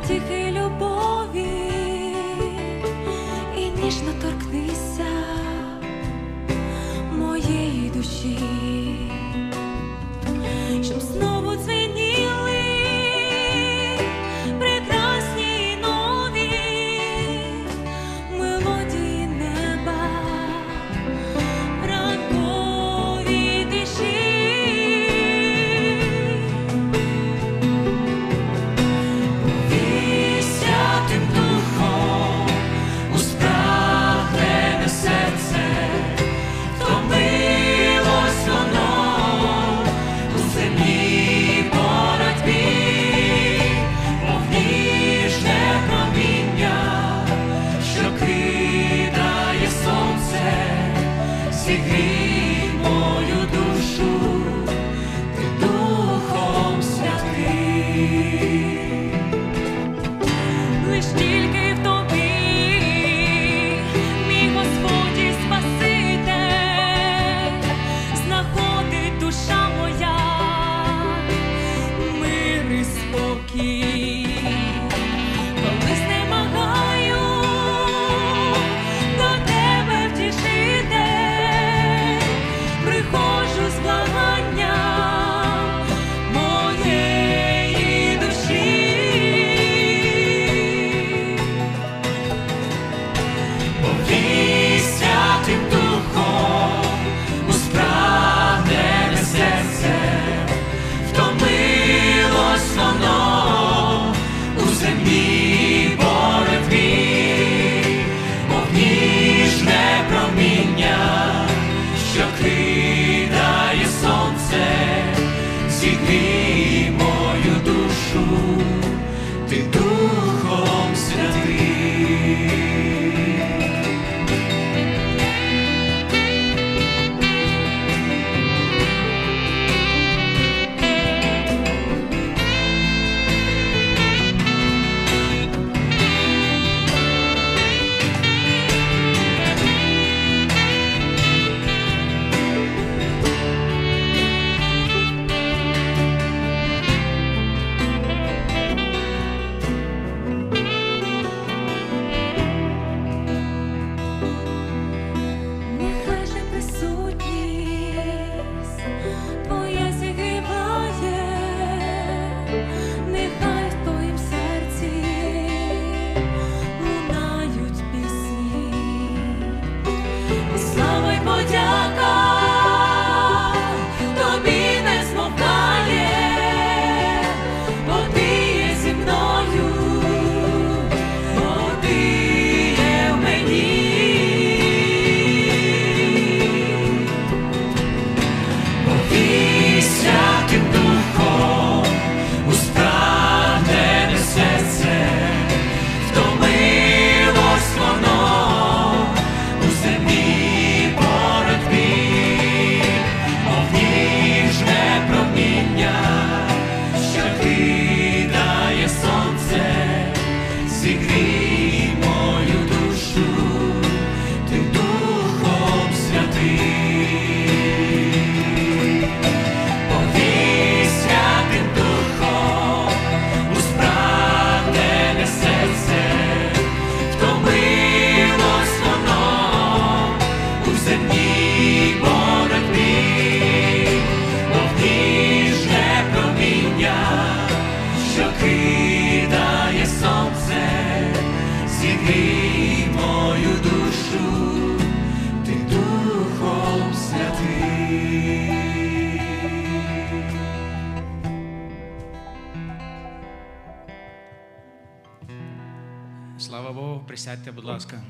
потіхи любові і ніжно торкнути. тій боротьбі, мов ніжне проміння, що кидає сонце, зігрій мою душу, ти духом святий. Слава Богу, присядьте, будь ласка.